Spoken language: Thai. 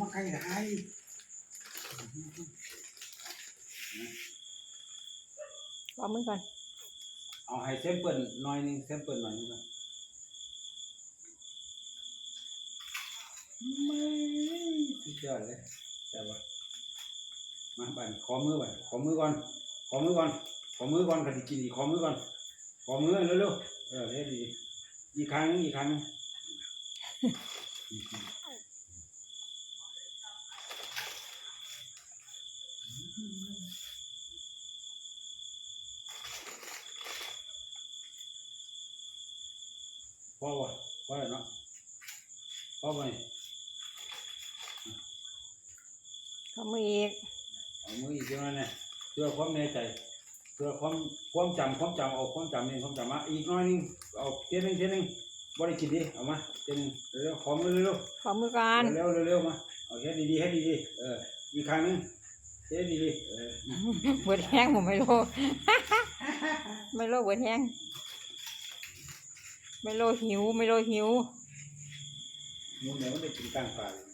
มาใกล้ได้รอมือก่อน เอาให้เซมเปิลหน่อยหนึงเซมเปิลหน่อยหนึงก่อนไม่สุดยอดเลยแต่ว่ามาบันขอมือบันขอมือก่อน ขอมือก่อน ขอมือก่อนกันกินอีกขอมือก่อน ขอมือเร็วๆเออเฮ็ดดีอีกครั้งหนึงอีกครั้งหนึง พ่อวะพ่อแล้วเนาะพ่อไปขอมืออีกเอามืออีกเท่านั้นแหละเพื่อความแน่ใจเพื่อความความจำความจำเอาความจำนี่ความจำมาอีกหน้อยหนึงเอาเทียนหนึงเทียนหนึงบ่ได้กินดิเอามาเทียนหนึงเร็วๆขอมือเร็วขอมือก่อนๆเร็วๆเร็วๆมาเอาเฮ็ดดีๆเฮ็ดดีๆเอออีกครั้งหนึง เฮ็ดดีๆเออเบิดแห้งผมไม่รู้ ไม่รู้เบิดแห้งไม่รู้หิวไม่รู้หิวมึงเดี๋ยวมันได้กินกลางป่าเลย